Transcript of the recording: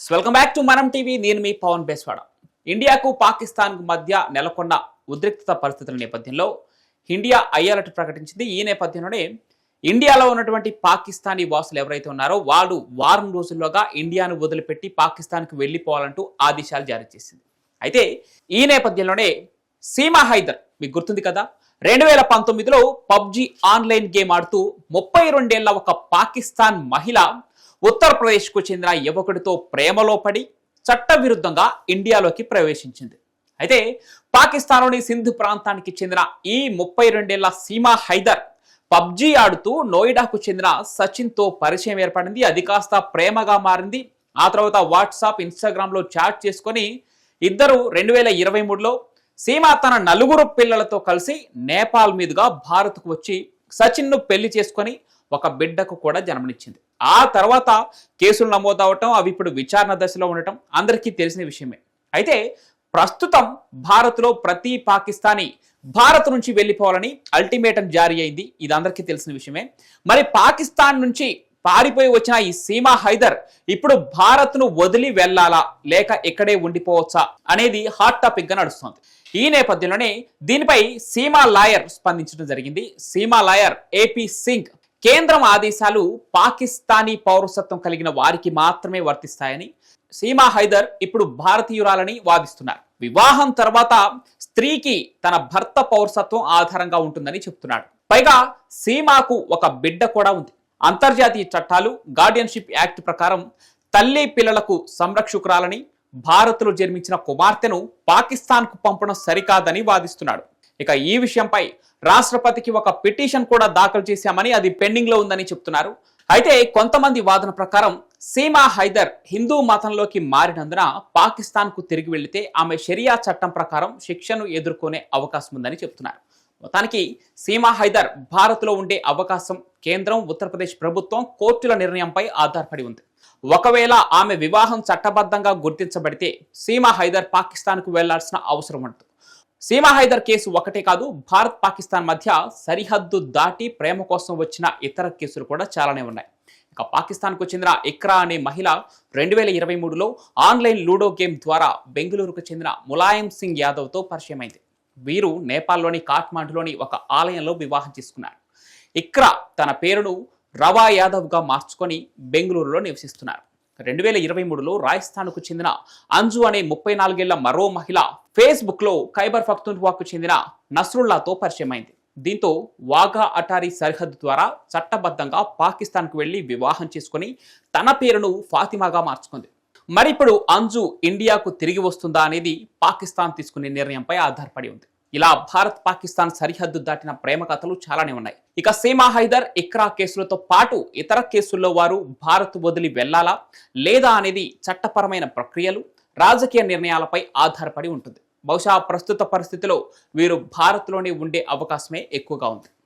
Welcome back to Manam TV నేను మీ పవన్ బేస్వాడ. ఇండియాకు పాకిస్తాన్కు మధ్య నెలకొన్న ఉద్రిక్తత పరిస్థితుల నేపథ్యంలో ఇండియా అయ్యాలట ప్రకటించింది. ఈ నేపథ్యంలోనే ఇండియాలో ఉన్నటువంటి పాకిస్తానీ వాసులు ఎవరైతే ఉన్నారో వాళ్ళు వారం రోజుల్లోగా ఇండియాను వదిలిపెట్టి పాకిస్తాన్కి వెళ్ళిపోవాలంటూ ఆదేశాలు జారీ చేసింది. అయితే ఈ నేపథ్యంలోనే సీమా హైదర్ మీకు గుర్తుంది కదా? రెండు వేల పంతొమ్మిదిలో పబ్జి ఆన్లైన్ గేమ్ ఆడుతూ ముప్పై రెండేళ్ళ ఒక పాకిస్తాన్ మహిళ ఉత్తరప్రదేశ్కు చెందిన యువకుడితో ప్రేమలో పడి చట్టవిరుద్ధంగా ఇండియాలోకి ప్రవేశించింది. అయితే పాకిస్తాన్లోని సింధు ప్రాంతానికి చెందిన ఈ ముప్పై రెండేళ్ళ సీమా హైదర్ పబ్జి ఆడుతూ నోయిడాకు చెందిన సచిన్తో పరిచయం ఏర్పడింది. అది కాస్త ప్రేమగా మారింది. ఆ తర్వాత వాట్సాప్ ఇన్స్టాగ్రామ్లో చాట్ చేసుకొని ఇద్దరు రెండు వేల ఇరవై మూడులో సీమ తన నలుగురు పిల్లలతో కలిసి నేపాల్ మీదుగా భారత్కు వచ్చి సచిన్ను పెళ్ళి చేసుకొని ఒక బిడ్డకు కూడా జన్మనిచ్చింది. ఆ తర్వాత కేసులు నమోదు అవటం అవి ఇప్పుడు విచారణ దశలో ఉండటం అందరికీ తెలిసిన విషయమే. అయితే ప్రస్తుతం భారత్లో ప్రతి పాకిస్తానీ భారత్ నుంచి వెళ్ళిపోవాలని అల్టిమేటం జారీ అయింది. ఇది అందరికీ తెలిసిన విషయమే. మరి పాకిస్తాన్ నుంచి పారిపోయి వచ్చిన ఈ సీమా హైదర్ ఇప్పుడు భారత్ను వదిలి వెళ్ళాలా? లేక ఇక్కడే ఉండిపోవచ్చా? అనేది హాట్ టాపిక్గా నడుస్తోంది. ఈ నేపథ్యంలోనే దీనిపై సీమా లాయర్ స్పందించడం జరిగింది. సీమా లాయర్ ఏపీ సింగ్ కేంద్రం ఆదేశాలు పాకిస్తానీ పౌరసత్వం కలిగిన వారికి మాత్రమే వర్తిస్తాయని సీమా హైదర్ ఇప్పుడు భారతీయురాలని వాదిస్తున్నారు. వివాహం తర్వాత స్త్రీకి తన భర్త పౌరసత్వం ఆధారంగా ఉంటుందని చెప్తున్నాడు. పైగా సీమాకు ఒక బిడ్డ కూడా ఉంది. అంతర్జాతీయ చట్టాలు గార్డియన్షిప్ యాక్ట్ ప్రకారం తల్లి పిల్లలకు సంరక్షకురాలని భారత్లో జన్మించిన కుమార్తెను పాకిస్తాన్కు పంపడం సరికాదని వాదిస్తున్నాడు. ఇక ఈ విషయంపై రాష్ట్రపతికి ఒక పిటిషన్ కూడా దాఖలు చేశామని అది పెండింగ్లో ఉందని చెప్తున్నారు. అయితే కొంతమంది వాదన ప్రకారం సీమా హైదర్ హిందూ మతంలోకి మారినందున పాకిస్తాన్కు తిరిగి వెళితే ఆమె షరియా చట్టం ప్రకారం శిక్షను ఎదుర్కొనే అవకాశం ఉందని చెప్తున్నారు. మొత్తానికి సీమా హైదర్ భారత్లో ఉండే అవకాశం కేంద్రం ఉత్తరప్రదేశ్ ప్రభుత్వం కోర్టుల నిర్ణయంపై ఆధారపడి ఉంది. ఒకవేళ ఆమె వివాహం చట్టబద్ధంగా గుర్తించబడితే సీమా హైదర్ పాకిస్తాన్కు వెళ్ళాల్సిన అవసరం ఉంటుంది సీమా హైదర్ కేసు ఒకటే కాదు భారత్ పాకిస్తాన్ మధ్య సరిహద్దు దాటి ప్రేమ కోసం వచ్చిన ఇతర కేసులు కూడా చాలానే ఉన్నాయి. ఇక పాకిస్తాన్కు చెందిన ఇక్రా అనే మహిళ రెండు వేల ఇరవై మూడులో ఆన్లైన్ లూడో గేమ్ ద్వారా బెంగళూరుకు చెందిన ములాయం సింగ్ యాదవ్తో పరిచయమైంది. వీరు నేపాల్లోని కాఠ్మాండులోని ఒక ఆలయంలో వివాహం చేసుకున్నారు. ఇక్రా తన పేరును రవా యాదవ్గా మార్చుకొని బెంగళూరులో నివసిస్తున్నారు. రెండు వేల ఇరవై మూడులో రాజస్థాన్కు చెందిన అంజు అనే ముప్పై నాలుగేళ్ళ మరో మహిళ ఫేస్బుక్లో ఖైబర్ పఖ్తుంఖ్వాకు చెందిన నస్రుల్లాతో పరిచయమైంది. దీంతో వాఘా అటారీ సరిహద్దు ద్వారా చట్టబద్ధంగా పాకిస్తాన్కు వెళ్ళి వివాహం చేసుకుని తన పేరును ఫాతిమాగా మార్చుకుంది. మరిప్పుడు అంజు ఇండియాకు తిరిగి వస్తుందా అనేది పాకిస్తాన్ తీసుకునే నిర్ణయంపై ఆధారపడి ఉంది. ఇలా భారత్ పాకిస్తాన్ సరిహద్దు దాటిన ప్రేమ కథలు చాలానే ఉన్నాయి. ఇక సీమా హైదర్ ఇక్రా కేసులతో పాటు ఇతర కేసుల్లో వారు భారత్ వదిలి వెళ్ళాలా లేదా అనేది చట్టపరమైన ప్రక్రియలు రాజకీయ నిర్ణయాలపై ఆధారపడి ఉంటుంది. బహుశా ప్రస్తుత పరిస్థితిలో వీరు భారత్లోనే ఉండే అవకాశమే ఎక్కువగా ఉంది.